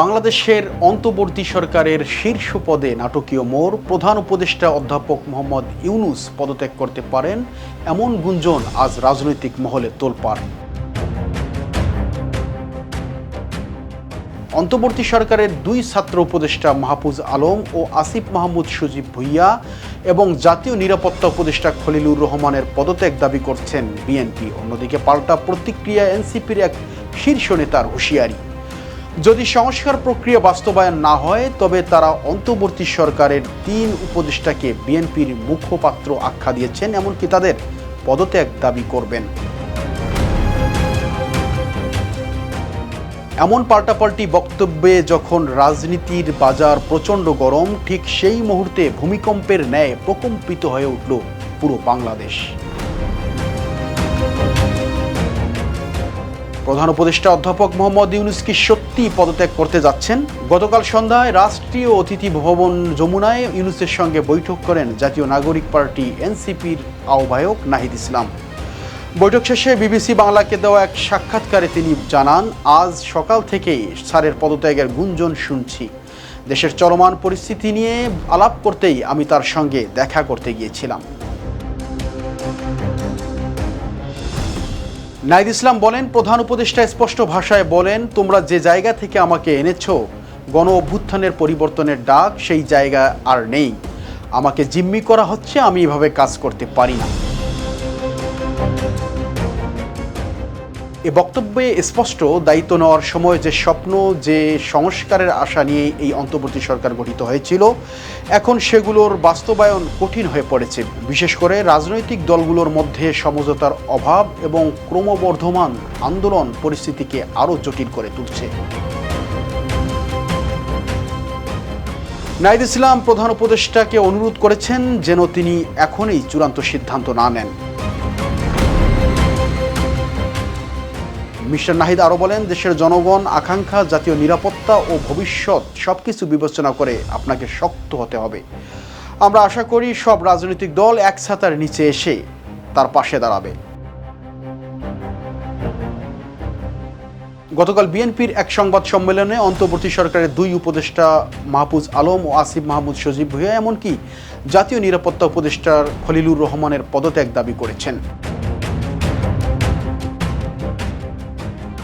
বাংলাদেশের অন্তর্বর্তী সরকারের শীর্ষ পদে নাটকীয় মোড় প্রধান উপদেষ্টা অধ্যাপক মোহাম্মদ ইউনুস পদত্যাগ করতে পারেন এমন গুঞ্জন আজ রাজনৈতিক মহলে তোলপাড়। অন্তর্বর্তী সরকারের দুই ছাত্র উপদেষ্টা মাহফুজ আলম ও আসিফ মাহমুদ সজীব ভুইয়া এবং জাতীয় নিরাপত্তা উপদেষ্টা খলিলুর রহমানের পদত্যাগ দাবি করছেন বিএনপি। অন্যদিকে পাল্টা প্রতিক্রিয়া এনসিপির এক শীর্ষ নেতার হুঁশিয়ারি। যদি সংস্কার প্রক্রিয়া বাস্তবায়ন না হয়, তবে তারা অন্তর্বর্তী সরকারের তিন উপদেষ্টাকে বিএনপির মুখপাত্র আখ্যা দিয়েছেন, এমনকি তাদের পদত্যাগ দাবি করবেন। এমন পাল্টাপাল্টি বক্তব্যে যখন রাজনীতির বাজার প্রচণ্ড গরম, ঠিক সেই মুহূর্তে ভূমিকম্পের ন্যায় প্রকম্পিত হয়ে উঠল পুরো বাংলাদেশ। প্রধান উপদেষ্টা অধ্যাপক মোহাম্মদ ইউনুস কি সত্যি পদত্যাগ করতে যাচ্ছেন? গতকাল সন্ধ্যায় রাষ্ট্রীয় অতিথি ভবন যমুনায় ইউনুসের সঙ্গে বৈঠক করেন জাতীয় নাগরিক পার্টি এনসিপির আহ্বায়ক নাহিদ ইসলাম। বৈঠক শেষে বিবিসি বাংলাকে দেওয়া এক সাক্ষাৎকারে তিনি জানান, আজ সকাল থেকেই স্যারের পদত্যাগের গুঞ্জন শুনছি। দেশের চলমান পরিস্থিতি নিয়ে আলাপ করতেই আমি তার সঙ্গে দেখা করতে গিয়েছিলাম। নাইদ ইসলাম বলেন, প্রধান উপদেষ্টা স্পষ্ট ভাষায় বলেন, তোমরা যে জায়গা থেকে আমাকে এনেছ, গণ অভ্যুত্থানের পরিবর্তনের ডাক, সেই জায়গা আর নেই। আমাকে জিম্মি করা হচ্ছে, আমি এভাবে কাজ করতে পারি না। এ বক্তব্যে স্পষ্ট দায়িত্ব নেওয়ার সময় যে স্বপ্ন, যে সংস্কারের আশা নিয়ে এই অন্তর্বর্তী সরকার গঠিত হয়েছিল, এখন সেগুলোর বাস্তবায়ন কঠিন হয়ে পড়েছে। বিশেষ করে রাজনৈতিক দলগুলোর মধ্যে সমঝোতার অভাব এবং ক্রমবর্ধমান আন্দোলন পরিস্থিতিকে আরও জটিল করে তুলছে। নাইদ ইসলাম প্রধান উপদেষ্টাকে অনুরোধ করেছেন যেন তিনি এখনই চূড়ান্ত সিদ্ধান্ত না নেন। মিস্টার নাহিদ আরও বলেন, দেশের জনগণ, আকাঙ্ক্ষা, জাতীয় নিরাপত্তা ও ভবিষ্যৎ সব কিছু বিবেচনা করে আপনাকে শক্ত হতে হবে। আমরা আশা করি সব রাজনৈতিক দল এক ছাতার নিচে এসে তার পাশে দাঁড়াবে। গতকাল বিএনপির এক সংবাদ সম্মেলনে অন্তর্বর্তী সরকারের দুই উপদেষ্টা মাহফুজ আলম ও আসিফ মাহমুদ সজীব ভুইয়া, এমনকি জাতীয় নিরাপত্তা উপদেষ্টার খলিলুর রহমানের পদত্যাগ দাবি করেছেন।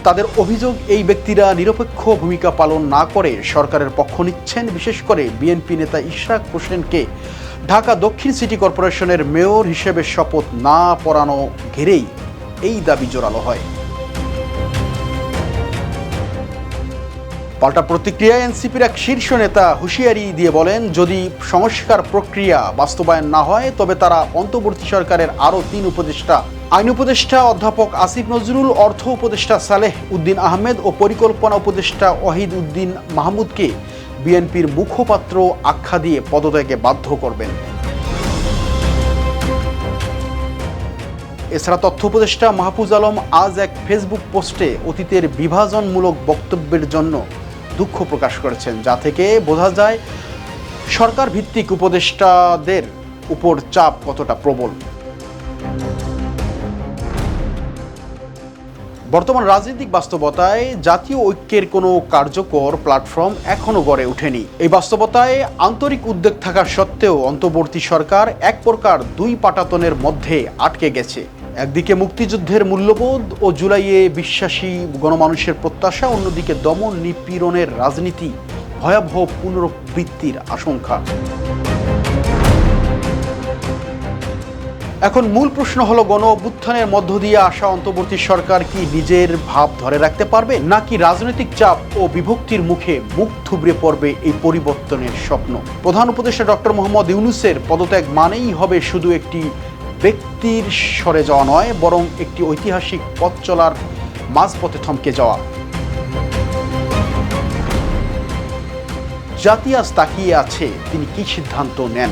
তাদের অভিযোগ, এই ব্যক্তিরা নিরপেক্ষ ভূমিকা পালন না করে সরকারের পক্ষ নিচ্ছেন। বিশেষ করে বিএনপি নেতা ইশরাক হোসেনকে ঢাকা দক্ষিণ সিটি কর্পোরেশনের মেয়র হিসেবে শপথ না পড়ানো ঘিরেই এই দাবি জোরালো হয়। পাল্টা প্রতিক্রিয়ায় এনসিপির এক শীর্ষ নেতা হুঁশিয়ারি দিয়ে বলেন, যদি সংস্কার প্রক্রিয়া বাস্তবায়ন না হয়, তবে তারা অন্তর্বর্তী সরকারের আরও তিন উপদেষ্টা। আইন উপদেষ্টা অধ্যাপক আসিফ নজরুল, অর্থ উপদেষ্টা সালেহ উদ্দিন আহমেদ ও পরিকল্পনা উপদেষ্টা ওয়াহিদ উদ্দিন মাহমুদকে বিএনপির মুখপাত্র আখ্যা দিয়ে পদত্যাগে বাধ্য করবেন। এছাড়া তথ্য উপদেষ্টা মাহফুজ আলম আজ এক ফেসবুক পোস্টে অতীতের বিভাজনমূলক বক্তব্যের জন্য দুঃখ প্রকাশ করেছেন, যা থেকে বোঝা যায় সরকার ভিত্তিক উপদেষ্টাদের উপর চাপ কতটা প্রবল। বর্তমান রাজনৈতিক বাস্তবতায় জাতীয় ঐক্যের কোনো কার্যকর প্ল্যাটফর্ম এখনও গড়ে ওঠেনি। এই বাস্তবতায় আন্তরিক উদ্যোগ থাকা সত্ত্বেও অন্তর্বর্তী সরকার এক প্রকার দুই পাটাতনের মধ্যে আটকে গেছে। একদিকে মুক্তিযুদ্ধের মূল্যবোধ ও জুলাইয়ে বিশ্বাসী গণমানুষের প্রত্যাশা, অন্যদিকে দমন নিপীড়নের রাজনীতি, ভয়াবহ পুনরাবৃত্তির আশঙ্কা। এখন মূল প্রশ্ন হলো, গণ অভ্যুত্থানের মধ্য দিয়ে আসা অন্তর্বর্তী সরকার কি নিজের ভাব ধরে রাখতে পারবে, নাকি রাজনৈতিক চাপ ও বিভক্তির মুখে মুখ থুবড়ে পড়বে এই পরিবর্তনের স্বপ্ন? প্রধান উপদেষ্টা ডক্টর মোহাম্মদ ইউনুসের পদত্যাগ মানেই হবে শুধু একটি ব্যক্তির সরে যাওয়া নয়, বরং একটি ঐতিহাসিক পথ চলার মাঝপথে থমকে যাওয়া। জাতি আজ তাকিয়ে আছে, তিনি কি সিদ্ধান্ত নেন?